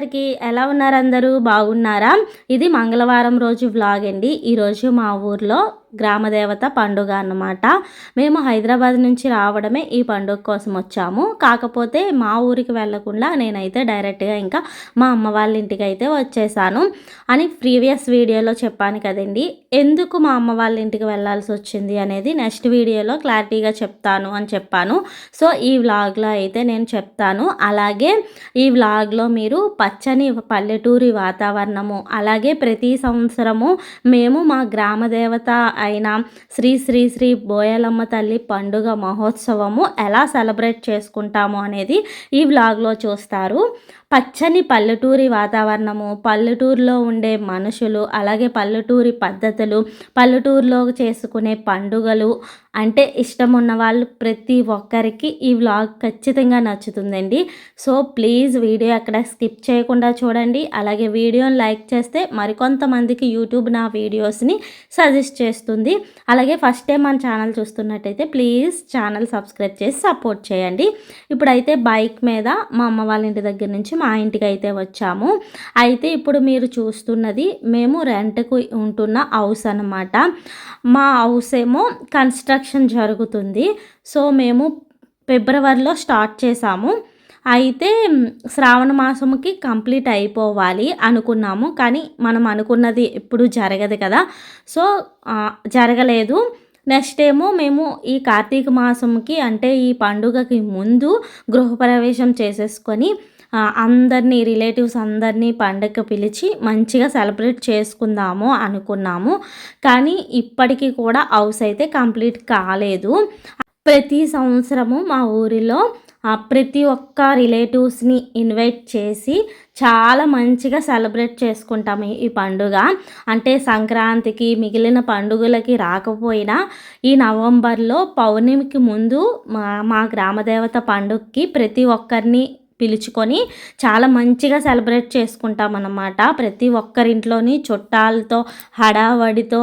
అందరికీ ఎలా ఉన్నారు అందరూ? బాగున్నారా? ఇది మంగళవారం రోజు వ్లాగ్ అండి. ఈరోజు మా ఊర్లో గ్రామదేవత పండుగ అన్నమాట. మేము హైదరాబాద్ నుంచి రావడమే ఈ పండుగ కోసం వచ్చాము. కాకపోతే మా ఊరికి వెళ్ళకుండా నేనైతే డైరెక్ట్గా ఇంకా మా అమ్మ వాళ్ళ ఇంటికి అయితే వచ్చేసాను. అని ప్రీవియస్ వీడియోలో చెప్పాను కదండి. ఎందుకు మా అమ్మ వాళ్ళ ఇంటికి వెళ్ళాల్సి వచ్చింది అనేది నెక్స్ట్ వీడియోలో క్లారిటీగా చెప్తాను అని చెప్పాను. సో ఈ వ్లాగ్లో అయితే నేను చెప్తాను. అలాగే ఈ వ్లాగ్లో మీరు పచ్చని పల్లెటూరి వాతావరణము అలాగే ప్రతి సంవత్సరము మేము మా గ్రామదేవత అయిన శ్రీ శ్రీ శ్రీ బోయలమ్మ తల్లి పండుగ మహోత్సవము ఎలా సెలబ్రేట్ చేసుకుంటాము అనేది ఈ వ్లాగ్లో చూస్తారు. పచ్చని పల్లెటూరి వాతావరణము పల్లెటూరులో ఉండే మనుషులు అలాగే పల్లెటూరి పద్ధతులు పల్లెటూరులో చేసుకునే పండుగలు అంటే ఇష్టం ఉన్న వాళ్ళు ప్రతి ఒక్కరికి ఈ వ్లాగ్ ఖచ్చితంగా నచ్చుతుందండి. సో ప్లీజ్ వీడియో అక్కడ స్కిప్ చేయకుండా చూడండి. అలాగే వీడియోని లైక్ చేస్తే మరికొంతమందికి యూట్యూబ్ నా వీడియోస్ని సజెస్ట్ చేస్తుంది. అలాగే ఫస్ట్ టైం మన ఛానల్ చూస్తున్నట్టయితే ప్లీజ్ ఛానల్ సబ్స్క్రైబ్ చేసి సపోర్ట్ చేయండి. ఇప్పుడైతే బైక్ మీద మా అమ్మ వాళ్ళ ఇంటి దగ్గర నుంచి మా ఇంటికి అయితే వచ్చాము. అయితే ఇప్పుడు మీరు చూస్తున్నది మేము రెంట్కు ఉంటున్న హౌస్ అనమాట మా హౌస్ ఏమో కన్స్ట్రక్షన్ జరుగుతుంది. సో మేము ఫిబ్రవరిలో స్టార్ట్ చేసాము. అయితే శ్రావణ మాసంకి కంప్లీట్ అయిపోవాలి అనుకున్నాము. కానీ మనం అనుకున్నది ఎప్పుడు జరగదు కదా. సో జరగలేదు. నెక్స్ట్ ఏమో మేము ఈ కార్తీక మాసంకి అంటే ఈ పండుగకి ముందు గృహప్రవేశం చేసేసుకొని అందరినీ రిలేటివ్స్ అందరినీ పండగకి పిలిచి మంచిగా సెలబ్రేట్ చేసుకుందాము అనుకున్నాము. కానీ ఇప్పటికీ కూడా హౌస్ అయితే కంప్లీట్ కాలేదు. ప్రతి సంవత్సరము మా ఊరిలో ప్రతి ఒక్క రిలేటివ్స్ని ఇన్వైట్ చేసి చాలా మంచిగా సెలబ్రేట్ చేసుకుంటాము ఈ పండుగ. అంటే సంక్రాంతికి మిగిలిన పండుగలకి రాకపోయినా ఈ నవంబర్లో పౌర్ణమికి ముందు మా మా గ్రామదేవత పండుగకి ప్రతి ఒక్కరిని పిలుచుకొని చాలా మంచిగా సెలబ్రేట్ చేసుకుంటాం అన్నమాట ప్రతి ఒక్కరింట్లోని చుట్టాలతో హడావడితో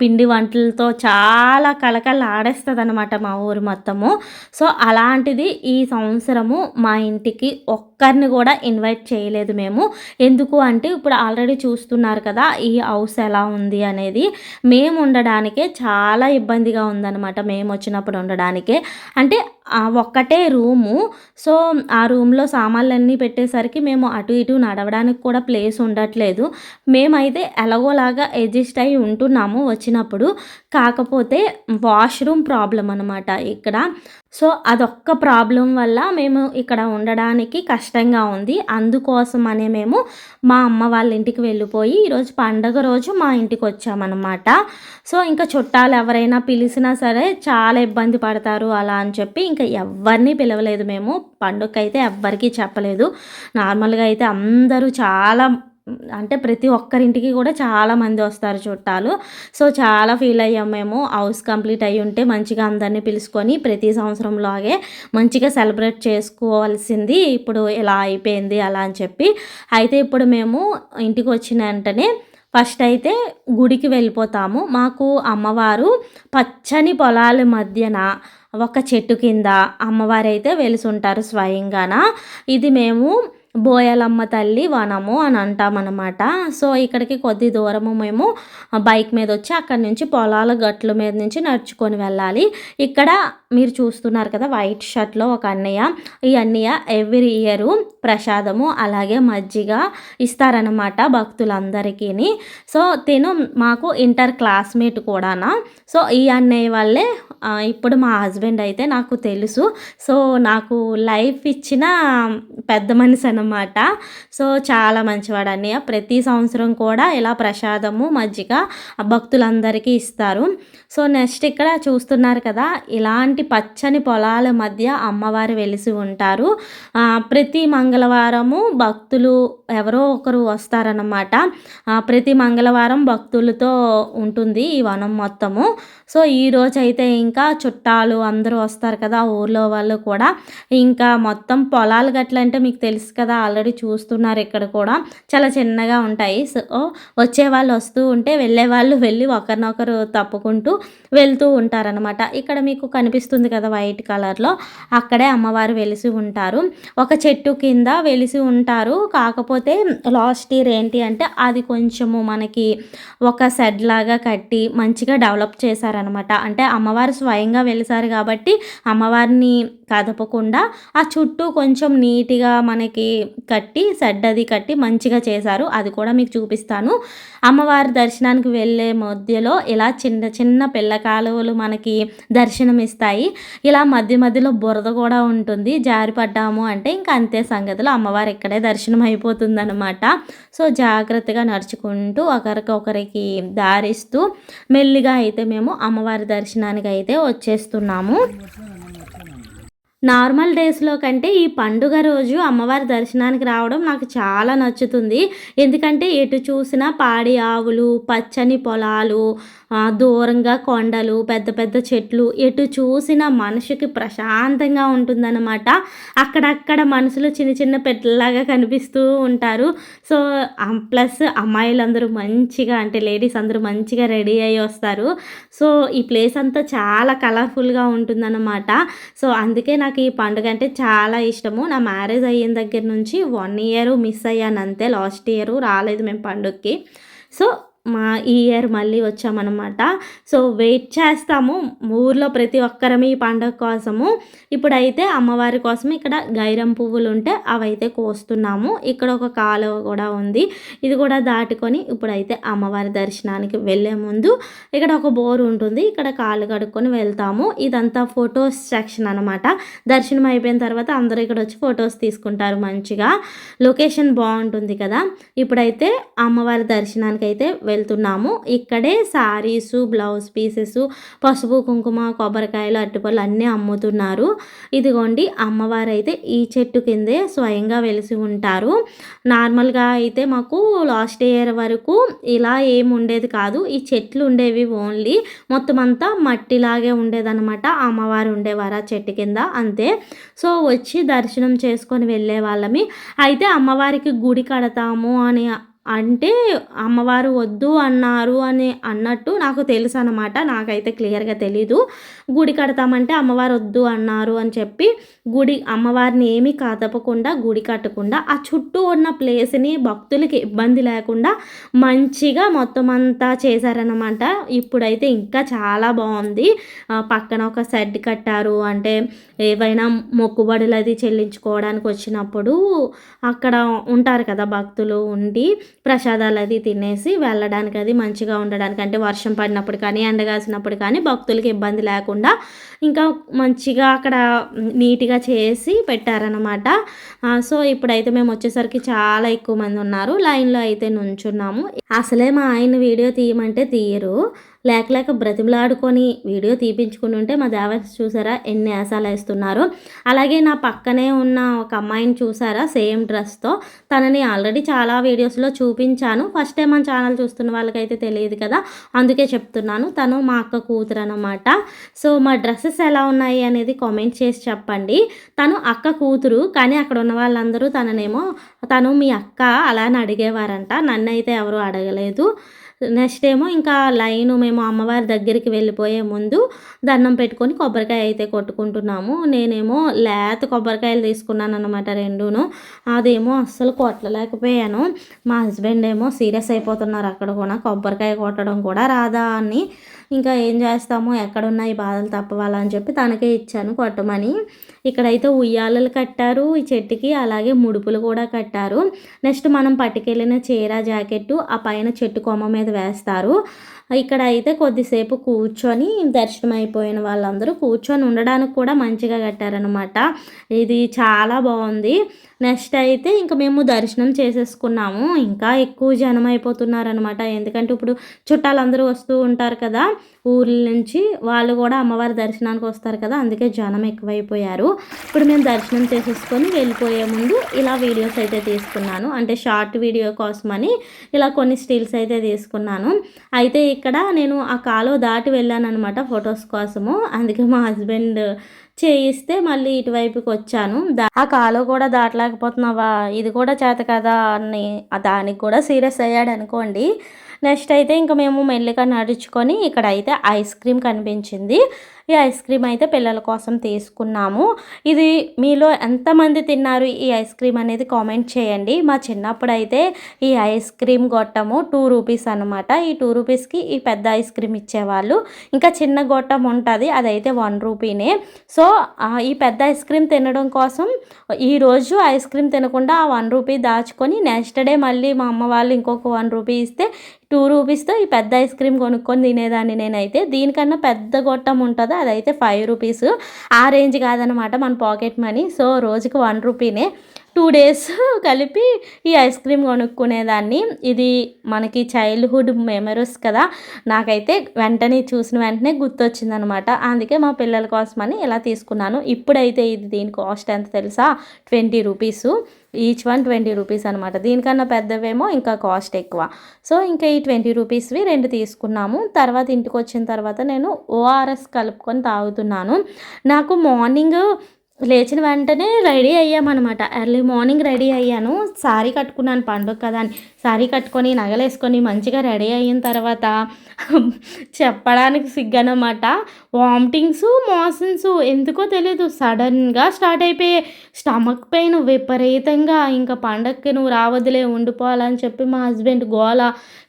పిండి వంటలతో చాలా కలకల ఆడేస్తుంది అనమాట మా ఊరు మొత్తము. సో అలాంటిది ఈ సంవత్సరము మా ఇంటికి ఒక్కరిని కూడా ఇన్వైట్ చేయలేదు మేము. ఎందుకు అంటే ఇప్పుడు ఆల్రెడీ చూస్తున్నారు కదా ఈ హౌస్ ఎలా ఉంది అనేది. మేము ఉండడానికే చాలా ఇబ్బందిగా ఉందన్నమాట మేము వచ్చినప్పుడు ఉండడానికే. అంటే ఒక్కటే రూము. సో ఆ రూమ్లో సామాన్లన్నీ పెట్టేసరికి మేము అటు ఇటు నడవడానికి కూడా ప్లేస్ ఉండట్లేదు. మేమైతే ఎలాగోలాగా అడ్జస్ట్ అయి ఉంటున్నాము వచ్చినప్పుడు. కాకపోతే వాష్రూమ్ ప్రాబ్లం అనమాట ఇక్కడ. సో అదొక్క ప్రాబ్లం వల్ల మేము ఇక్కడ ఉండడానికి కష్టంగా ఉంది. అందుకోసం అనే మేము మా అమ్మ వాళ్ళ ఇంటికి వెళ్ళిపోయి ఈరోజు పండగ రోజు మా ఇంటికి వచ్చామన్నమాట. సో ఇంకా చుట్టాలు ఎవరైనా పిలిచినా సరే చాలా ఇబ్బంది పడతారు అలా అని చెప్పి ఇంకా ఎవరిని పిలవలేదు మేము. పండుగ అయితే ఎవ్వరికీ చెప్పలేదు. నార్మల్గా అయితే అందరూ చాలా అంటే ప్రతి ఒక్కరింటికి కూడా చాలా మంది వస్తారు చుట్టాలు. సో చాలా ఫీల్ అయ్యాం మేము. హౌస్ కంప్లీట్ అయ్యి ఉంటే మంచిగా అందరినీ పిలుచుకొని ప్రతి సంవత్సరంలాగే మంచిగా సెలబ్రేట్ చేసుకోవాల్సింది ఇప్పుడు ఇలా అయిపోయింది అలా అని చెప్పి. అయితే ఇప్పుడు మేము ఇంటికి వచ్చిన వెంటనే ఫస్ట్ అయితే గుడికి వెళ్ళిపోతాము. మాకు అమ్మవారు పచ్చని పొలాల మధ్యన ఒక చెట్టు కింద అమ్మవారు అయితే వెలుసుంటారు స్వయంగాన. ఇది మేము బోయలమ్మ తల్లి వనము అని అంటామన్నమాట సో ఇక్కడికి కొద్ది దూరము మేము బైక్ మీద వచ్చి అక్కడి నుంచి పొలాల గట్ల మీద నుంచి నడుచుకొని వెళ్ళాలి. ఇక్కడ మీరు చూస్తున్నారు కదా వైట్ షర్ట్లో ఒక అన్నయ్య. ఈ అన్నయ్య ఎవ్రీ ఇయర్ ప్రసాదము అలాగే మజ్జిగ ఇస్తారనమాట భక్తులందరికీ సో తిను మాకు ఇంటర్ క్లాస్మేట్ కూడానా. సో ఈ అన్నయ్య వల్లే ఇప్పుడు మా హస్బెండ్ అయితే నాకు తెలుసు. సో నాకు లైఫ్ ఇచ్చిన పెద్ద మనిషి అనమాట సో చాలా మంచివాడు అన్నయ్య. ప్రతి సంవత్సరం కూడా ఇలా ప్రసాదము మజ్జిగ భక్తులందరికీ ఇస్తారు. సో నెక్స్ట్ ఇక్కడ చూస్తున్నారు కదా ఇలాంటి పచ్చని పొలాల మధ్య అమ్మవారు వెలిసి ఉంటారు. ప్రతి మంగళవారము భక్తులు ఎవరో ఒకరు వస్తారన్నమాట. ప్రతి మంగళవారం భక్తులతో ఉంటుంది ఈ వనం మొత్తము. సో ఈరోజు అయితే ఇంకా చుట్టాలు అందరూ వస్తారు కదా ఊర్లో వాళ్ళు కూడా. ఇంకా మొత్తం పొలాలు గట్లంటే మీకు తెలుసు కదా కదా ఆల్రెడీ చూస్తున్నారు ఇక్కడ కూడా. చాలా చిన్నగా ఉంటాయి. సో వచ్చే వాళ్ళు వస్తూ ఉంటే వెళ్ళే వాళ్ళు వెళ్ళి ఒకరినొకరు తప్పుకుంటూ వెళ్తూ ఉంటారనమాట ఇక్కడ మీకు కనిపిస్తుంది కదా వైట్ కలర్లో. అక్కడే అమ్మవారు వెలిసి ఉంటారు. ఒక చెట్టు కింద వెలిసి ఉంటారు. కాకపోతే లాస్ట్ ఇయర్ ఏంటి అంటే అది కొంచెము మనకి ఒక సెడ్ లాగా కట్టి మంచిగా డెవలప్ చేశారనమాట అంటే అమ్మవారు స్వయంగా వెలిసారు కాబట్టి అమ్మవారిని కదపకుండా ఆ చుట్టూ కొంచెం నీట్గా మనకి కట్టి సడ్డది కట్టి మంచిగా చేశారు. అది కూడా మీకు చూపిస్తాను. అమ్మవారి దర్శనానికి వెళ్ళే మధ్యలో ఇలా చిన్న చిన్న పిల్ల కాలువలు మనకి దర్శనం ఇస్తాయి ఇలా మధ్య మధ్యలో బురద కూడా ఉంటుంది. జారిపడ్డాము అంటే ఇంకా అంతే సంగతిలో. అమ్మవారు ఇక్కడే దర్శనం అయిపోతుందన్నమాట సో జాగ్రత్తగా నడుచుకుంటూ ఒకరికొకరికి దారిస్తూ మెల్లిగా అయితే మేము అమ్మవారి దర్శనానికి అయితే వచ్చేస్తున్నాము. నార్మల్ డేస్లో కంటే ఈ పండుగ రోజు అమ్మవారి దర్శనానికి రావడం నాకు చాలా నచ్చుతుంది. ఎందుకంటే ఎటు చూసినా పాడి ఆవులు పచ్చని పొలాలు దూరంగా కొండలు పెద్ద పెద్ద చెట్లు ఎటు చూసిన మనసుకి ప్రశాంతంగా ఉంటుందన్నమాట. అక్కడక్కడ మనుషులు చిన్న చిన్న పెట్టలాగా కనిపిస్తూ ఉంటారు. సో ప్లస్ అమ్మాయిలందరూ మంచిగా అంటే లేడీస్ అందరూ మంచిగా రెడీ అయ్యి వస్తారు. సో ఈ ప్లేస్ అంతా చాలా కలర్ఫుల్గా ఉంటుందన్నమాట. సో అందుకే నాకు ఈ పండుగ అంటే చాలా ఇష్టము. నా మ్యారేజ్ అయిన దగ్గర నుంచి వన్ ఇయర్ మిస్ అయ్యాను అంతే. లాస్ట్ ఇయర్ రాలేదు మేము పండుగకి. సో మా ఈ ఇయర్ మళ్ళీ వచ్చామన్నమాట. సో వెయిట్ చేస్తాము. ఊర్లో ప్రతి ఒక్కరం ఈ పండుగ కోసము. ఇప్పుడైతే అమ్మవారి కోసం ఇక్కడ గైరం పువ్వులు ఉంటే అవైతే కోస్తున్నాము. ఇక్కడ ఒక కాలువ కూడా ఉంది. ఇది కూడా దాటుకొని ఇప్పుడైతే అమ్మవారి దర్శనానికి వెళ్ళే ముందు ఇక్కడ ఒక బోర్ ఉంటుంది. ఇక్కడ కాళ్ళు కడుక్కొని వెళ్తాము. ఇదంతా ఫొటోస్ సెక్షన్ అనమాట దర్శనం అయిపోయిన తర్వాత అందరూ ఇక్కడ వచ్చి ఫొటోస్ తీసుకుంటారు మంచిగా. లొకేషన్ బాగుంటుంది కదా. ఇప్పుడైతే అమ్మవారి దర్శనానికి అయితే వెళ్తున్నాము. ఇక్కడే శారీసు బ్లౌజ్ పీసెస్ పసుపు కుంకుమ కొబ్బరికాయలు అట్టుపళ్ళు అన్నీ అమ్ముతున్నారు. ఇదిగోండి అమ్మవారు అయితే ఈ చెట్టు కిందే స్వయంగా వెలిసి ఉంటారు. నార్మల్గా అయితే మాకు లాస్ట్ ఇయర్ వరకు ఇలా ఏం ఉండేది కాదు. ఈ చెట్లు ఉండేవి ఓన్లీ. మొత్తం అంతా మట్టిలాగే ఉండేదన్నమాట. అమ్మవారు ఉండేవారు ఆ చెట్టు కింద అంతే. సో వచ్చి దర్శనం చేసుకొని వెళ్ళే వాళ్ళమి. అయితే అమ్మవారికి గుడి కడతాము అని అంటే అమ్మవారు వద్దు అన్నారు అని అన్నట్టు నాకు తెలుసు అనమాట నాకైతే క్లియర్గా తెలీదు. గుడి కడతామంటే అమ్మవారు వద్దు అన్నారు అని చెప్పి గుడి అమ్మవారిని ఏమీ కాదపకుండా గుడి కట్టకుండా ఆ చుట్టూ ఉన్న ప్లేస్ని భక్తులకి ఇబ్బంది లేకుండా మంచిగా మొత్తం అంతా చేశారనమాట ఇప్పుడైతే ఇంకా చాలా బాగుంది. పక్కన ఒక షెడ్ కట్టారు. అంటే ఏవైనా మొక్కుబడులు అది చెల్లించుకోవడానికి వచ్చినప్పుడు అక్కడ ఉంటారు కదా భక్తులు ఉండి. ప్రసాదాలు అది తినేసి వెళ్ళడానికి అది మంచిగా ఉండడానికి అంటే వర్షం పడినప్పుడు కానీ ఎండగాసినప్పుడు కానీ భక్తులకి ఇబ్బంది లేకుండా ఇంకా మంచిగా అక్కడ నీట్గా చేసి పెట్టారనమాట సో ఇప్పుడైతే మేము వచ్చేసరికి చాలా ఎక్కువ మంది ఉన్నారు. లైన్లో అయితే నుంచున్నాము. అసలే మా ఆయన వీడియో తీయమంటే తీయరు. లేక లేక బ్రతిమలాడుకొని వీడియో తీపించుకుని ఉంటే మా దేవత చూసారా ఎన్ని యాసాలు వేస్తున్నారు. అలాగే నా పక్కనే ఉన్న ఒక అమ్మాయిని చూసారా సేమ్ డ్రెస్తో. తనని ఆల్రెడీ చాలా వీడియోస్లో చూపించాను. ఫస్ట్ టైం మన ఛానల్ చూస్తున్న వాళ్ళకైతే తెలియదు కదా. అందుకే చెప్తున్నాను. తను మా అక్క కూతురు అనమాట సో మా డ్రెస్సెస్ ఎలా ఉన్నాయి అనేది కామెంట్ చేసి చెప్పండి. తను అక్క కూతురు కానీ అక్కడ ఉన్న వాళ్ళందరూ తననేమో తను మీ అక్క అలా అని అడిగేవారంట. నన్ను అయితే ఎవరు అడగలేదు. నెక్స్ట్ ఏమో ఇంకా లైన్ మేము అమ్మవారి దగ్గరికి వెళ్ళిపోయే ముందు దండం పెట్టుకొని కొబ్బరికాయ అయితే కొట్టుకుంటున్నాము. నేనేమో లేత కొబ్బరికాయలు తీసుకున్నాను అనమాట రెండును. అదేమో అస్సలు కొట్టలేకపోయాను. మా హస్బెండ్ ఏమో సీరియస్ అయిపోతున్నారు అక్కడ కూడా. కొబ్బరికాయ కొట్టడం కూడా రాదా అని ఇంకా ఏం చేస్తాము? ఎక్కడున్నా ఈ బాధలు తప్పవాలని చెప్పి తనకే ఇచ్చాను కొట్టమని. ఇక్కడైతే ఉయ్యాలలు కట్టారు ఈ చెట్టుకి అలాగే ముడుపులు కూడా కట్టారు. నెక్స్ట్ మనం పట్టుకెళ్ళిన చీర జాకెట్టు ఆ పైన చెట్టు కొమ్మ మీద వేస్తారు. ఇక్కడ అయితే కొద్దిసేపు కూర్చొని దర్శనం అయిపోయిన వాళ్ళందరూ కూర్చొని ఉండడానికి కూడా మంచిగా కట్టారనమాట ఇది చాలా బాగుంది. నెక్స్ట్ అయితే ఇంకా మేము దర్శనం చేసేసుకున్నాము. ఇంకా ఎక్కువ జనం అయిపోతున్నారనమాట ఎందుకంటే ఇప్పుడు చుట్టాలందరూ వస్తూ ఉంటారు కదా. ఊర్ల నుంచి వాళ్ళు కూడా అమ్మవారి దర్శనానికి వస్తారు కదా అందుకే జనం ఎక్కువైపోయారు. ఇప్పుడు మేము దర్శనం చేసేసుకొని వెళ్ళిపోయే ముందు ఇలా వీడియోస్ అయితే తీసుకున్నాను. అంటే షార్ట్ వీడియో కోసమని ఇలా కొన్ని స్టిల్స్ అయితే తీసుకున్నాను. అయితే ఇక్కడ నేను ఆ కాలువ దాటి వెళ్ళాను అనమాట ఫొటోస్ కోసము. అందుకే మా హస్బెండ్ చేయిస్తే మళ్ళీ ఇటువైపుకి వచ్చాను. ఆ కాలు కూడా దాటలేకపోతున్నావా? ఇది కూడా చేత కదా అని దానికి కూడా సీరియస్ అయ్యాడు అనుకోండి. నెక్స్ట్ అయితే ఇంకా మేము మెల్లిగా నడుచుకొని ఇక్కడ అయితే ఐస్ క్రీమ్ కనిపించింది. ఈ ఐస్ క్రీమ్ అయితే పిల్లల కోసం తీసుకున్నాము. ఇది మీలో ఎంతమంది తిన్నారు? ఈ ఐస్ క్రీమ్ అనేది కామెంట్ చేయండి. మా చిన్నప్పుడు అయితే ఈ ఐస్ క్రీమ్ గొట్టము టూ రూపీస్ అనమాట ఈ టూ రూపీస్కి ఈ పెద్ద ఐస్ క్రీమ్ ఇచ్చేవాళ్ళు. ఇంకా చిన్న గొట్టం ఉంటుంది. అదైతే వన్ రూపీనే. సో ఈ పెద్ద ఐస్ క్రీమ్ తినడం కోసం ఈరోజు ఐస్ క్రీమ్ తినకుండా ఆ వన్ రూపీ దాచుకొని నెక్స్ట్ డే మళ్ళీ మా అమ్మ వాళ్ళు ఇంకొక వన్ రూపీ ఇస్తే టూ రూపీస్తో ఈ పెద్ద ఐస్ క్రీమ్ కొనుక్కొని తినేదాన్ని నేనైతే. దీనికన్నా పెద్ద గొట్టం ఉంటుంది? అదైతే ఫైవ్ రూపీస్ ఆ రేంజ్ కాదనమాట మన పాకెట్ మనీ సో రోజుకి వన్ రూపీనే టూ డేస్ కలిపి ఈ ఐస్ క్రీమ్ కొనుక్కునేదాన్ని. ఇది మనకి చైల్డ్హుడ్ మెమరీస్ కదా. నాకైతే వెంటనే చూసిన వెంటనే గుర్తొచ్చిందనమాట అందుకే మా పిల్లల కోసమని ఇలా తీసుకున్నాను. ఇప్పుడైతే ఇది దీని కాస్ట్ ఎంత తెలుసా? Twenty rupees each one twenty rupees అనమాట దీనికన్నా పెద్దవేమో ఇంకా కాస్ట్ ఎక్కువ. సో ఇంకా ఈ ట్వంటీ రూపీస్వి రెండు తీసుకున్నాము. తర్వాత ఇంటికి వచ్చిన తర్వాత నేను ఓఆర్ఎస్ కలుపుకొని తాగుతున్నాను. నాకు మార్నింగ్ లేచిన వెంటనే రెడీ అయ్యామన్నమాట. ఎర్లీ మార్నింగ్ రెడీ అయ్యాను. సారీ కట్టుకున్నాను పండుగ కదా అని. సారీ కట్టుకొని నగలేసుకొని మంచిగా రెడీ అయిన తర్వాత చెప్పడానికి సిగ్గనమాట. వామిటింగ్స్ మోషన్స్ ఎందుకో తెలియదు సడన్గా స్టార్ట్ అయిపోయాయి స్టమక్ పెయిన్ విపరీతంగా. ఇంకా పండగకి నువ్వు రావద్దులే ఉండిపోవాలని చెప్పి మా హస్బెండ్ గోల.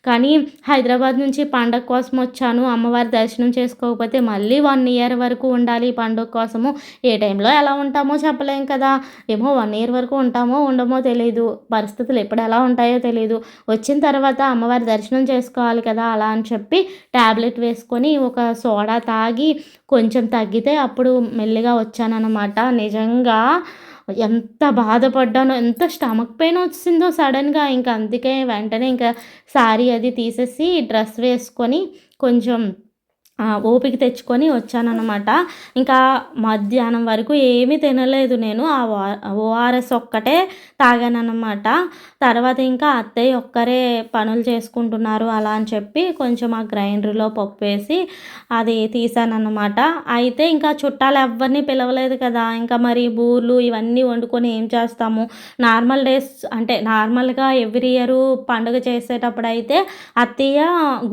కానీ హైదరాబాద్ నుంచి పండగ కోసం వచ్చాను. అమ్మవారి దర్శనం చేసుకోకపోతే మళ్ళీ వన్ ఇయర్ వరకు ఉండాలి పండగ పండుగ కోసము. ఏ టైంలో ఎలా ఉంటామో చెప్పలేం కదా. ఏమో వన్ ఇయర్ వరకు ఉంటామో ఉండమో తెలియదు పరిస్థితులు ఎప్పుడు ఎలా ఉంటాయో తెలియదు వచ్చిన తర్వాత అమ్మవారి దర్శనం చేసుకోవాలి కదా అలా అని చెప్పి ట్యాబ్లెట్ వేసుకొని ఒక సోడా తాగి కొంచెం తగ్గితే అప్పుడు మెల్లిగా వచ్చానన్నమాట. నిజంగా ఎంత బాధపడ్డానో ఎంత స్టమక్ పెయిన్ వచ్చిందో సడన్గా. ఇంకా అందుకే వెంటనే ఇంకా శారీ అది తీసేసి డ్రెస్ వేసుకొని కొంచెం ఓపిక తెచ్చుకొని వచ్చానమాట ఇంకా మధ్యాహ్నం వరకు ఏమీ తినలేదు నేను. ఆ ఓఆర్ఎస్ ఒక్కటే తాగానన్నమాట. తర్వాత ఇంకా అత్తయ్య ఒక్కరే పనులు చేసుకుంటున్నారు అలా అని చెప్పి కొంచెం ఆ గ్రైండర్లో పప్పు వేసి అది తీసానమాట అయితే ఇంకా చుట్టాలు ఎవరిని పిలవలేదు కదా. ఇంకా మరి బూర్లు ఇవన్నీ వండుకొని ఏం చేస్తాము? నార్మల్ డేస్ అంటే నార్మల్గా ఎవ్రీ ఇయర్ పండుగ చేసేటప్పుడు అయితే అత్తయ్య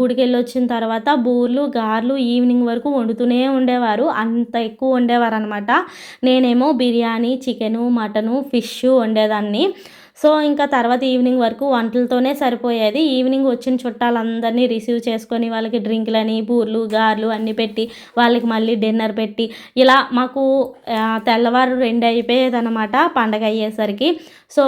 గుడికి వెళ్ళి వచ్చిన తర్వాత బూర్లు గార్లు ఈవినింగ్ వరకు వండుతూనే ఉండేవారు. అంత ఎక్కువ వండేవారు అనమాట నేనేమో బిర్యానీ చికెను మటను ఫిష్ వండేదాన్ని. సో ఇంకా తర్వాత ఈవినింగ్ వరకు వంటలతోనే సరిపోయేది. ఈవినింగ్ వచ్చిన చుట్టాలందరినీ రిసీవ్ చేసుకొని వాళ్ళకి డ్రింక్లని బూర్లు గార్లు అన్నీ పెట్టి వాళ్ళకి మళ్ళీ డిన్నర్ పెట్టి ఇలా మాకు తెల్లవారు రెండు అయిపోయేది అనమాట పండగ అయ్యేసరికి. సో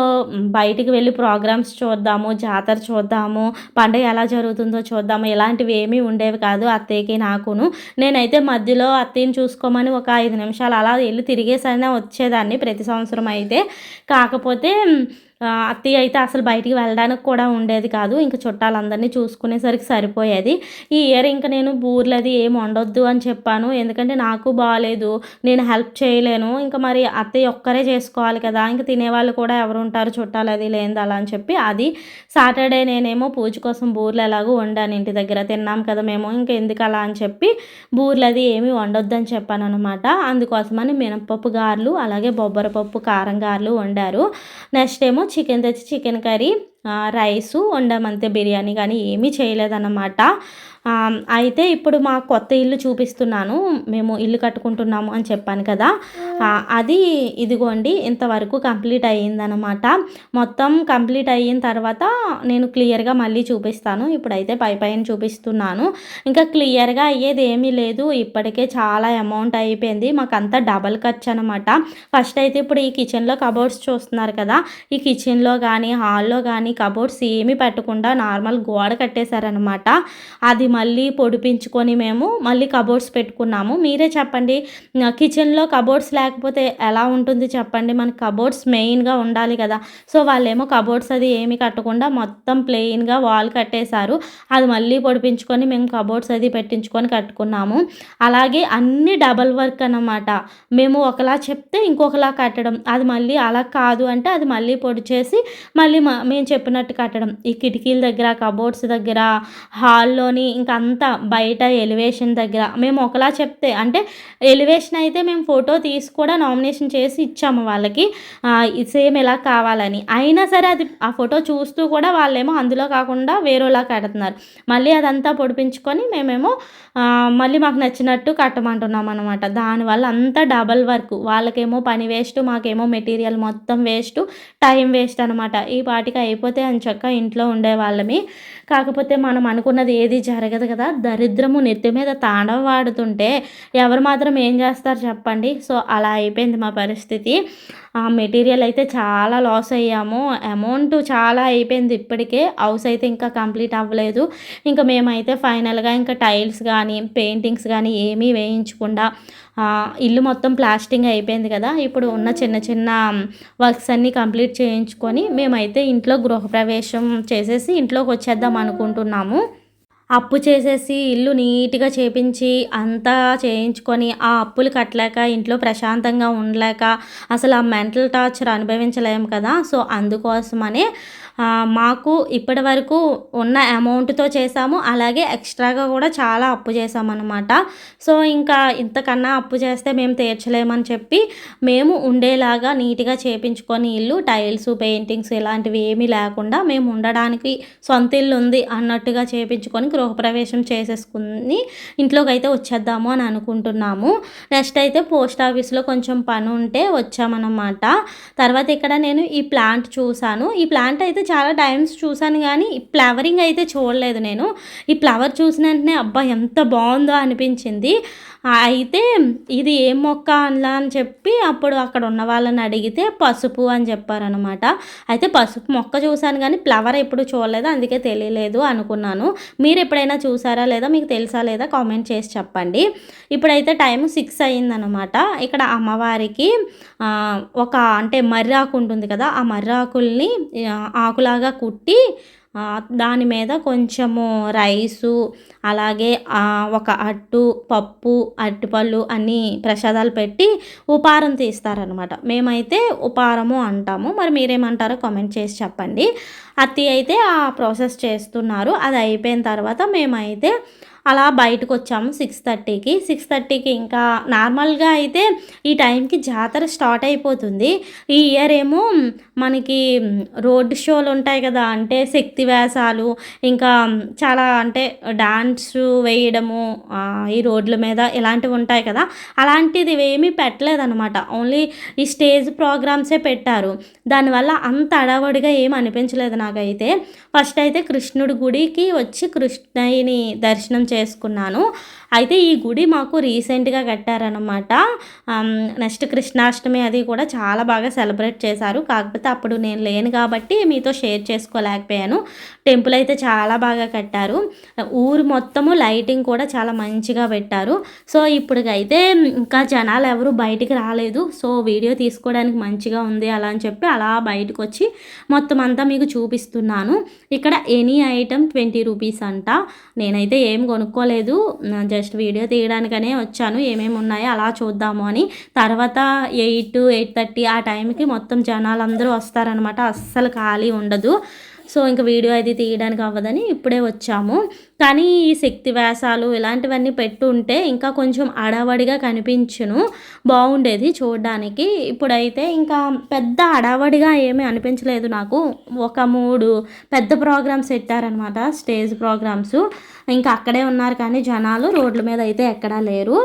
బయటికి వెళ్ళి ప్రోగ్రామ్స్ చూద్దాము జాతర చూద్దాము పండుగ ఎలా జరుగుతుందో చూద్దాము ఇలాంటివి ఏమీ ఉండేవి కాదు అత్తయ్యకి నాకును. నేనైతే మధ్యలో అత్తయ్యని చూసుకోమని ఒక ఐదు నిమిషాలు అలా వెళ్ళి తిరిగేసైనా వచ్చేదాన్ని ప్రతి సంవత్సరం అయితే. కాకపోతే అత్తయ్య అయితే అసలు బయటికి వెళ్ళడానికి కూడా ఉండేది కాదు. ఇంకా చుట్టాలందరినీ చూసుకునేసరికి సరిపోయేది. ఈ ఇయర్ ఇంకా నేను బూర్లది ఏం వండొద్దు అని చెప్పాను. ఎందుకంటే నాకు బాగాలేదు నేను హెల్ప్ చేయలేను. ఇంకా మరి అత్తయ్య ఒక్కరే చేసుకోవాలి కదా. ఇంకా తినేవాళ్ళు కూడా ఎవరు ఉంటారు చుట్టాలు అది లేనిది అలా అని చెప్పి అది సాటర్డే నేనేమో పూజ కోసం బూర్లు ఎలాగో వండాను ఇంటి దగ్గర. తిన్నాం కదా మేము ఇంకా ఎందుకు అలా అని చెప్పి బూర్లు అది ఏమీ వండొద్దని చెప్పాను అనమాట అందుకోసమని మినపప్పు గారెలు అలాగే బొబ్బర పప్పు కారం గారెలు వండారు. నెక్స్ట్ ఏమో చికెన్ తెచ్చి చికెన్ కర్రీ రైసు వండమంతే బిర్యానీ కానీ ఏమీ చేయలేదన్నమాట. అయితే ఇప్పుడు మా కొత్త ఇల్లు చూపిస్తున్నాను. మేము ఇల్లు కట్టుకుంటున్నాము అని చెప్పాను కదా. అది ఇదిగోండి ఇంతవరకు కంప్లీట్ అయ్యిందనమాట మొత్తం కంప్లీట్ అయిన తర్వాత నేను క్లియర్గా మళ్ళీ చూపిస్తాను. ఇప్పుడైతే పై పైన చూపిస్తున్నాను. ఇంకా క్లియర్గా అయ్యేది ఏమీ లేదు. ఇప్పటికే చాలా అమౌంట్ అయిపోయింది. మాకంతా డబల్ ఖర్చు అనమాట ఫస్ట్ అయితే ఇప్పుడు ఈ కిచెన్లో కబోర్డ్స్ చూస్తున్నారు కదా. ఈ కిచెన్లో కానీ హాల్లో కానీ కబోర్డ్స్ ఏమీ పెట్టకుండా నార్మల్ గోడ కట్టేశారనమాట అది మళ్ళీ పొడిపించుకొని మేము మళ్ళీ కబోర్డ్స్ పెట్టుకున్నాము. మీరే చెప్పండి కిచెన్లో కబోర్డ్స్ లేకపోతే ఎలా ఉంటుంది చెప్పండి? మనకి కబోర్డ్స్ మెయిన్గా ఉండాలి కదా. సో వాళ్ళేమో కబోర్డ్స్ అది ఏమీ కట్టకుండా మొత్తం ప్లెయిన్గా వాల్ కట్టేశారు. అది మళ్ళీ పొడిపించుకొని మేము కబోర్డ్స్ అది పెట్టించుకొని కట్టుకున్నాము. అలాగే అన్ని డబల్ వర్క్ అన్నమాట. మేము ఒకలా చెప్తే ఇంకొకలా కట్టడం. అది మళ్ళీ అలా కాదు అంటే అది మళ్ళీ పొడి చేసి మళ్ళీ మ- మేము చెప్పినట్టు కట్టడం. ఈ కిటికీల దగ్గర కబోర్డ్స్ దగ్గర హాల్లోని ఇంకంతా బయట ఎలివేషన్ దగ్గర. మేము ఒకలా చెప్తే అంటే ఎలివేషన్ అయితే మేము ఫోటో తీసి కూడా నామినేషన్ చేసి ఇచ్చాము వాళ్ళకి. సేమ్ ఎలా కావాలని. అయినా సరే అది ఆ ఫోటో చూస్తూ కూడా వాళ్ళేమో అందులో కాకుండా వేరేలా కడుతున్నారు. మళ్ళీ అదంతా పొడిపించుకొని మేమేమో మళ్ళీ మాకు నచ్చినట్టు కట్టమంటున్నాం అనమాట దానివల్ల అంతా డబల్ వర్క్. వాళ్ళకేమో పని వేస్ట్ మాకేమో మెటీరియల్ మొత్తం వేస్ట్ టైం వేస్ట్ అనమాట ఈ పాటికి అయిపోతే అని చక్క ఇంట్లో ఉండేవాళ్ళమి కాకపోతే మనం అనుకున్నది ఏది జరగదు కదా. దరిద్రము నెత్తి మీద తాండవ వాడుతుంటే ఎవరు మాత్రం ఏం చేస్తారు చెప్పండి. సో అలా అయిపోయింది మా పరిస్థితి. మెటీరియల్ అయితే చాలా లాస్ అయ్యాము. అమౌంట్ చాలా అయిపోయింది ఇప్పటికే. హౌస్ అయితే ఇంకా కంప్లీట్ అవ్వలేదు. ఇంకా మేమైతే ఫైనల్గా ఇంకా టైల్స్ కానీ పెయింటింగ్స్ కానీ ఏమీ వేయించకుండా ఇల్లు మొత్తం ప్లాస్టింగ్ అయిపోయింది కదా. ఇప్పుడు ఉన్న చిన్న చిన్న వర్క్స్ అన్నీ కంప్లీట్ చేయించుకొని మేమైతే ఇంట్లో గృహప్రవేశం చేసేసి ఇంట్లోకి వచ్చేద్దాం అనుకుంటున్నాము. అప్పు చేసేసి ఇల్లు నీట్గా చేపించి అంతా చేయించుకొని ఆ అప్పులు కట్టలేక ఇంట్లో ప్రశాంతంగా ఉండలేక అసలు ఆ మెంటల్ టార్చర్ అనుభవించలేము కదా. సో అందుకోసమనే మాకు ఇప్పటి వరకు ఉన్న అమౌంట్తో చేసాము అలాగే ఎక్స్ట్రాగా కూడా చాలా అప్పు చేసామన్నమాట సో ఇంకా ఇంతకన్నా అప్పు చేస్తే మేము తీర్చలేమని చెప్పి మేము ఉండేలాగా నీట్గా చేపించుకొని ఇల్లు టైల్స్ పెయింటింగ్స్ ఇలాంటివి ఏమీ లేకుండా మేము ఉండడానికి సొంత ఇల్లు ఉంది అన్నట్టుగా చేపించుకొని గృహప్రవేశం చేసేసుకుని ఇంట్లోకి అయితే వచ్చేద్దాము అని అనుకుంటున్నాము. నెక్స్ట్ అయితే పోస్ట్ ఆఫీస్లో కొంచెం పని ఉంటే వచ్చామన్నమాట. తర్వాత ఇక్కడ నేను ఈ ప్లాంట్ చూశాను ఈ ప్లాంట్ అయితే చాలా టైమ్స్ చూశాను కానీ ఈ ఫ్లవరింగ్ అయితే చూడలేదు నేను. ఈ ఫ్లవర్ చూసిన వెంటనే అబ్బా ఎంత బాగుందో అనిపించింది. అయితే ఇది ఏం మొక్క అనలా అని చెప్పి అప్పుడు అక్కడ ఉన్న వాళ్ళని అడిగితే పసుపు అని చెప్పారనమాట అయితే పసుపు మొక్క చూశాను కానీ ఫ్లవర్ ఎప్పుడు చూడలేదు అందుకే తెలియలేదు అనుకున్నాను. మీరు ఎప్పుడైనా చూసారా లేదా మీకు తెలుసా లేదా కామెంట్ చేసి చెప్పండి. ఇప్పుడైతే టైం సిక్స్ అయ్యిందనమాట ఇక్కడ అమ్మవారికి ఒక అంటే మర్రాకు ఉంటుంది కదా ఆ మర్రాకుల్ని ఆకులాగా కుట్టి దాని మీద కొంచెము రైసు అలాగే ఒక అట్టు పప్పు అరటిపళ్ళు అన్నీ ప్రసాదాలు పెట్టి ఉపారం తీస్తారనమాట మేమైతే ఉపారము అంటాము. మరి మీరేమంటారో కామెంట్ చేసి చెప్పండి. అత్తి అయితే ఆ ప్రాసెస్ చేస్తున్నారు. అది అయిపోయిన తర్వాత మేమైతే అలా బయటకు వచ్చాము సిక్స్ థర్టీకి. సిక్స్ థర్టీకి ఇంకా నార్మల్గా అయితే ఈ టైంకి జాతర స్టార్ట్ అయిపోతుంది. ఈ ఇయర్ ఏమో మనకి రోడ్ షోలు ఉంటాయి కదా అంటే శక్తి వ్యాసాలు ఇంకా చాలా అంటే డాన్స్ వేయడము ఈ రోడ్ల మీద ఇలాంటివి ఉంటాయి కదా. అలాంటిది ఏమీ పెట్టలేదన్నమాట. ఓన్లీ ఈ స్టేజ్ ప్రోగ్రామ్సే పెట్టారు. దానివల్ల అంత అడవడిగా ఏం అనిపించలేదు నాకైతే. ఫస్ట్ అయితే కృష్ణుడి గుడికి వచ్చి కృష్ణయ్యని దర్శనం చేసుకున్నాను. అయితే ఈ గుడి మాకు రీసెంట్గా కట్టారనమాట నెక్స్ట్ కృష్ణాష్టమి అది కూడా చాలా బాగా సెలబ్రేట్ చేశారు. కాకపోతే అప్పుడు నేను లేను కాబట్టి మీతో షేర్ చేసుకోలేకపోయాను. టెంపుల్ అయితే చాలా బాగా కట్టారు. ఊరు మొత్తము లైటింగ్ కూడా చాలా మంచిగా పెట్టారు. సో ఇప్పటికైతే ఇంకా జనాలు ఎవరు బయటికి రాలేదు. సో వీడియో తీసుకోవడానికి మంచిగా ఉంది అలా అని చెప్పి అలా బయటకు వచ్చి మొత్తం అంతా మీకు చూపిస్తున్నాను. ఇక్కడ ఎనీ ఐటమ్ ట్వంటీ రూపీస్ అంట. నేనైతే ఏం కొనుక్కోలేదు. జస్ట్ వీడియో తీయడానికనే వచ్చాను. ఏమేమి ఉన్నాయో అలా చూద్దాము అని. తర్వాత ఎయిట్ ఎయిట్ థర్టీ ఆ టైంకి మొత్తం జనాలందరూ వస్తారనమాట అస్సలు ఖాళీ ఉండదు. సో ఇంకా వీడియో అది తీయడానికి అవ్వదని ఇప్పుడే వచ్చాము. కానీ ఈ శక్తి వ్యాసాలు ఇలాంటివన్నీ పెట్టుంటే ఇంకా కొంచెం అడవడిగా కనిపించును. బాగుండేది చూడడానికి. ఇప్పుడైతే ఇంకా పెద్ద అడవడిగా ఏమీ అనిపించలేదు నాకు. ఒక మూడు పెద్ద ప్రోగ్రామ్స్ పెట్టారనమాట స్టేజ్ ప్రోగ్రామ్స్. ఇంకా అక్కడే ఉన్నారు కానీ జనాలు రోడ్ల మీద అయితే ఎక్కడా లేరు.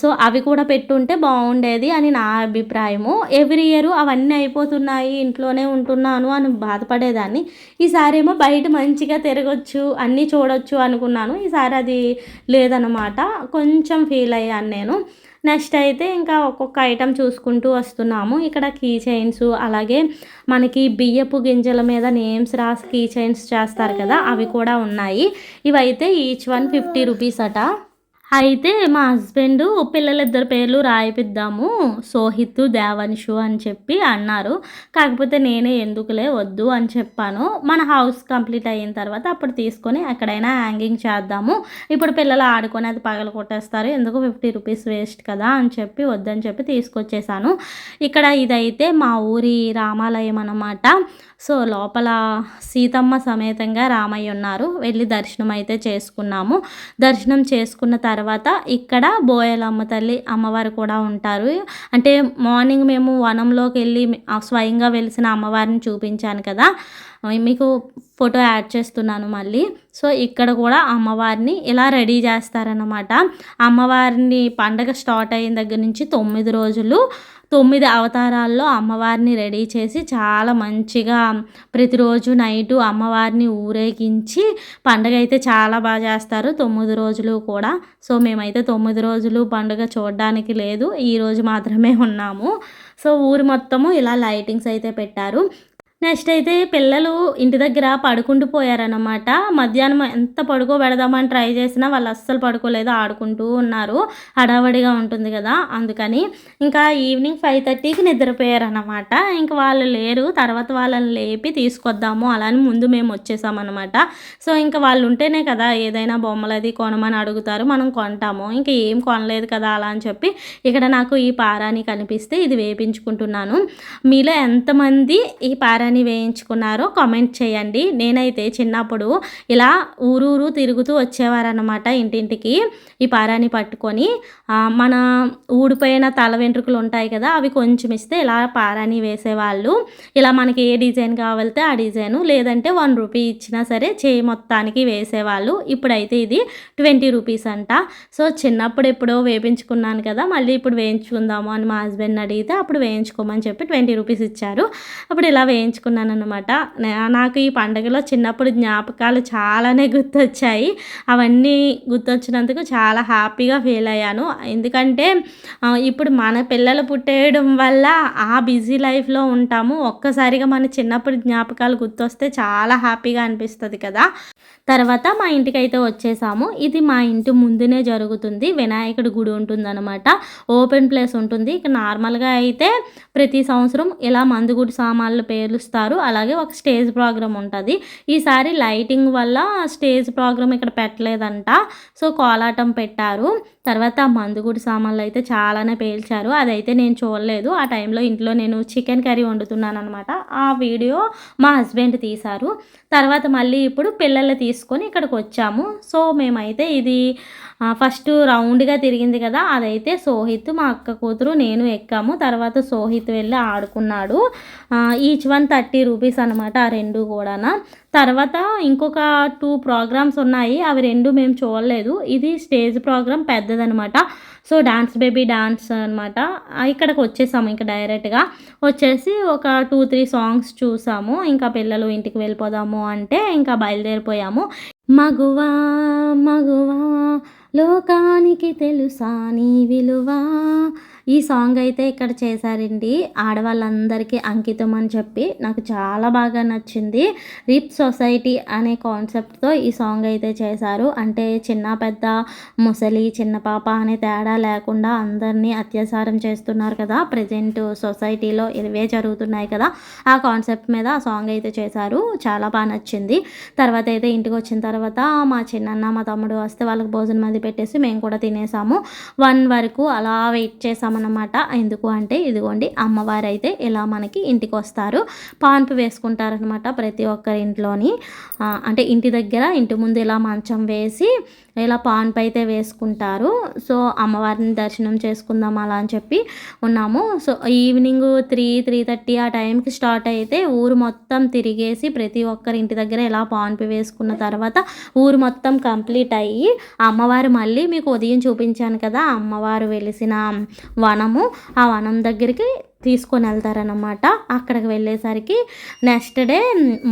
సో అవి కూడా పెట్టుంటే బాగుండేది అని నా అభిప్రాయము. ఎవ్రీ ఇయర్ అవన్నీ అయిపోతున్నాయి ఇంట్లోనే ఉంటున్నాను అని బాధపడేదాన్ని. ఈసారి ఏమో బయట మంచిగా తిరగచ్చు అన్నీ చూడొచ్చు అనుకున్నాను. ఈసారి అది లేదనమాట కొంచెం ఫీల్ అయ్యాను నేను. నెక్స్ట్ అయితే ఇంకా ఒక్కొక్క ఐటెం చూసుకుంటూ వస్తున్నాము. ఇక్కడ కీ చైన్స్ అలాగే మనకి బియ్యపు గింజల మీద నేమ్స్ రాసి కీ చైన్స్ చేస్తారు కదా అవి కూడా ఉన్నాయి. ఇవైతే ఈచ్ వన్ ఫిఫ్టీ రూపీస్ అట. అయితే మా హస్బెండ్ పిల్లలిద్దరు పేర్లు రాయిపిద్దాము. సోహిత్ దేవన్షు అని చెప్పి అన్నారు. కాకపోతే నేనే ఎందుకులే వద్దు అని చెప్పాను. మన హౌస్ కంప్లీట్ అయిన తర్వాత అప్పుడు తీసుకొని ఎక్కడైనా హ్యాంగింగ్ చేద్దాము. ఇప్పుడు పిల్లలు ఆడుకొని అది పగల కొట్టేస్తారు. ఎందుకు ఫిఫ్టీ రూపీస్ వేస్ట్ కదా అని చెప్పి వద్దని చెప్పి తీసుకొచ్చేసాను. ఇక్కడ ఇదైతే మా ఊరి రామాలయం అన్నమాట. సో లోపల సీతమ్మ సమేతంగా రామయ్య ఉన్నారు. వెళ్ళి దర్శనం అయితే చేసుకున్నాము. దర్శనం చేసుకున్న తర్వాత ఇక్కడ బోయలమ్మ తల్లి అమ్మవారు కూడా ఉంటారు. అంటే మార్నింగ్ మేము వనంలోకి వెళ్ళి స్వయంగా వెలిసిన అమ్మవారిని చూపించాను కదా. మీకు ఫోటో యాడ్ చేస్తున్నాను మళ్ళీ. సో ఇక్కడ కూడా అమ్మవారిని ఇలా రెడీ చేస్తారనమాట అమ్మవారిని పండగ స్టార్ట్ అయిన దగ్గర నుంచి తొమ్మిది రోజులు తొమ్మిది అవతారాల్లో అమ్మవారిని రెడీ చేసి చాలా మంచిగా ప్రతిరోజు నైటు అమ్మవారిని ఊరేగించి పండుగ అయితే చాలా బాగా చేస్తారు. తొమ్మిది రోజులు కూడా. సో మేమైతే తొమ్మిది రోజులు పండుగ చూడడానికి లేదు. ఈ రోజు మాత్రమే ఉన్నాము. సో ఊరు మొత్తము ఇలా లైటింగ్స్ అయితే పెట్టారు. నెక్స్ట్ అయితే పిల్లలు ఇంటి దగ్గర పడుకుంటూ పోయారనమాట మధ్యాహ్నం ఎంత పడుకోబెడదామని ట్రై చేసినా వాళ్ళు అస్సలు పడుకోలేదు ఆడుకుంటూ ఉన్నారు. హడావడిగా ఉంటుంది కదా అందుకని ఇంకా ఈవినింగ్ ఫైవ్ థర్టీకి నిద్రపోయారనమాట ఇంకా వాళ్ళు లేరు తర్వాత వాళ్ళని లేపి తీసుకొద్దాము అలా అని ముందు మేము వచ్చేసామన్నమాట. సో ఇంకా వాళ్ళు ఉంటేనే కదా ఏదైనా బొమ్మలు అది కొనమని అడుగుతారు మనం కొంటాము. ఇంకా ఏం కొనలేదు కదా అలా అని చెప్పి ఇక్కడ నాకు ఈ పారాని కనిపిస్తే ఇది వేపించుకుంటున్నాను. మీలో ఎంతమంది ఈ పారాని అని వేయించుకున్నారో కామెంట్ చేయండి. నేనైతే చిన్నప్పుడు ఇలా ఊరూరు తిరుగుతూ వచ్చేవారనమాట ఇంటింటికి ఈ పారాని పట్టుకొని. మన ఊడిపోయిన తల వెంట్రుకలు ఉంటాయి కదా అవి కొంచెం ఇస్తే ఇలా పారాని వేసేవాళ్ళు. ఇలా మనకి ఏ డిజైన్ కావాలితే ఆ డిజైను లేదంటే వన్ రూపీ ఇచ్చినా సరే చేయి మొత్తానికి వేసేవాళ్ళు. ఇప్పుడైతే ఇది ట్వంటీ రూపీస్ అంట. సో చిన్నప్పుడు ఎప్పుడో వేపించుకున్నాను కదా మళ్ళీ ఇప్పుడు వేయించుకుందాము అని మా హస్బెండ్ అడిగితే అప్పుడు వేయించుకోమని చెప్పి ట్వంటీ రూపీస్ ఇచ్చారు. అప్పుడు ఇలా వేయించు తెచ్చుకున్నానమాట అనమాట నాకు ఈ పండుగలో చిన్నప్పుడు జ్ఞాపకాలు చాలానే గుర్తొచ్చాయి. అవన్నీ గుర్తొచ్చినందుకు చాలా హ్యాపీగా ఫీల్ అయ్యాను. ఎందుకంటే ఇప్పుడు మన పిల్లలు పుట్టేయడం వల్ల ఆ బిజీ లైఫ్లో ఉంటాము. ఒక్కసారిగా మన చిన్నప్పుడు జ్ఞాపకాలు గుర్తొస్తే చాలా హ్యాపీగా అనిపిస్తుంది కదా. తర్వాత మా ఇంటికి అయితే వచ్చేసాము. ఇది మా ఇంటి ముందునే జరుగుతుంది. వినాయకుడి గుడి ఉంటుందన్నమాట. ఓపెన్ ప్లేస్ ఉంటుంది. ఇక నార్మల్గా అయితే ప్రతి సంవత్సరం ఇలా మందుగుడి సామాన్లు పేలుస్తారు. అలాగే ఒక స్టేజ్ ప్రోగ్రామ్ ఉంటుంది. ఈసారి లైటింగ్ వల్ల స్టేజ్ ప్రోగ్రామ్ ఇక్కడ పెట్టలేదంట. సో కోలాటం పెట్టారు. తర్వాత మందుగుడి సామాన్లు అయితే చాలానే పేల్చారు. అదైతే నేను చూడలేదు. ఆ టైంలో ఇంట్లో నేను చికెన్ కర్రీ వండుతున్నాను అనమాట ఆ వీడియో మా హస్బెండ్ తీశారు. తర్వాత మళ్ళీ ఇప్పుడు పిల్లలు తీసుకొని ఇక్కడికి వచ్చాము సో మేమైతే ఇది ఫస్ట్ రౌండ్గా తిరిగింది కదా అదైతే సోహిత్ మా అక్క కూతురు నేను ఎక్కాము. తర్వాత సోహిత్ వెళ్ళి ఆడుకున్నాడు. ఈచ్ వన్ థర్టీ రూపీస్ అనమాట ఆ రెండు కూడా తర్వాత ఇంకొక టూ ప్రోగ్రామ్స్ ఉన్నాయి. అవి రెండు మేము చూడలేదు. ఇది స్టేజ్ ప్రోగ్రామ్ పెద్దదనమాట. సో డాన్స్ బేబీ డాన్స్ అనమాట. ఇక్కడికి వచ్చేసాము ఇంకా డైరెక్ట్గా వచ్చేసి ఒక టూ త్రీ సాంగ్స్ చూసాము. ఇంకా పిల్లలు ఇంటికి వెళ్ళిపోదాము అంటే ఇంకా బయలుదేరిపోయాము. మగువా మగువా లోకానికి తెలుసా నీ విలువ? ఈ సాంగ్ అయితే ఇక్కడ చేశారండి. ఆడవాళ్ళందరికీ అంకితం అని చెప్పి నాకు చాలా బాగా నచ్చింది. రిప్ సొసైటీ అనే కాన్సెప్ట్తో ఈ సాంగ్ అయితే చేశారు. అంటే చిన్న పెద్ద ముసలి చిన్న పాప అనే తేడా లేకుండా అందరినీ అత్యాచారం చేస్తున్నారు కదా. ప్రజెంట్ సొసైటీలో ఇవే జరుగుతున్నాయి కదా. ఆ కాన్సెప్ట్ మీద ఆ సాంగ్ అయితే చేశారు. చాలా బాగా నచ్చింది. తర్వాత అయితే ఇంటికి వచ్చిన తర్వాత మా చిన్నన్న మా తమ్ముడు వస్తే వాళ్ళకి భోజనం అది పెట్టేసి మేము కూడా తినేసాము. వన్ వరకు అలా వెయిట్ చేసాము. చేస్తామన్నమాట. ఎందుకు అంటే ఇదిగోండి అమ్మవారు అయితే ఇలా మనకి ఇంటికి వస్తారు పాన్పు వేసుకుంటారనమాట ప్రతి ఒక్కరి ఇంట్లోని అంటే ఇంటి దగ్గర ఇంటి ముందు ఇలా మంచం వేసి ఇలా పాన్పు అయితే వేసుకుంటారు. సో అమ్మవారిని దర్శనం చేసుకుందాం అలా అని చెప్పి ఉన్నాము. So evening three three thirty ఆ టైంకి స్టార్ట్ అయితే ఊరు మొత్తం తిరిగేసి ప్రతి ఒక్కరి ఇంటి దగ్గర ఇలా పాన్పు వేసుకున్న తర్వాత ఊరు మొత్తం కంప్లీట్ అయ్యి అమ్మవారు మళ్ళీ మీకు ఉదయం చూపించాను కదా అమ్మవారు వెలిసిన వనము. ఆ వనం దగ్గరికి తీసుకొని వెళ్తారనమాట అక్కడికి వెళ్ళేసరికి next day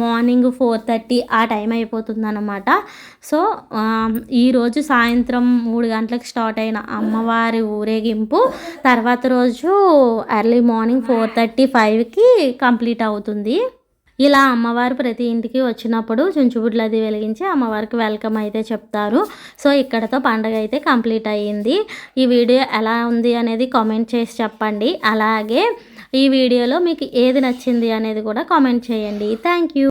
morning four thirty ఆ టైం అయిపోతుందన్నమాట. సో ఈరోజు సాయంత్రం మూడు గంటలకు స్టార్ట్ అయిన అమ్మవారి ఊరేగింపు తర్వాత రోజు ఎర్లీ మార్నింగ్ ఫోర్ థర్టీ ఫైవ్కి కంప్లీట్ అవుతుంది. ఇలా అమ్మవారు ప్రతి ఇంటికి వచ్చినప్పుడు చుంచుబుడ్లు అది వెలిగించి అమ్మవారికి వెల్కమ్ అయితే చెప్తారు. సో ఇక్కడతో పండగ అయితే కంప్లీట్ అయ్యింది. ఈ వీడియో ఎలా ఉంది అనేది కామెంట్ చేసి చెప్పండి. అలాగే ఈ వీడియోలో మీకు ఏది నచ్చింది అనేది కూడా కామెంట్ చేయండి. Thank you.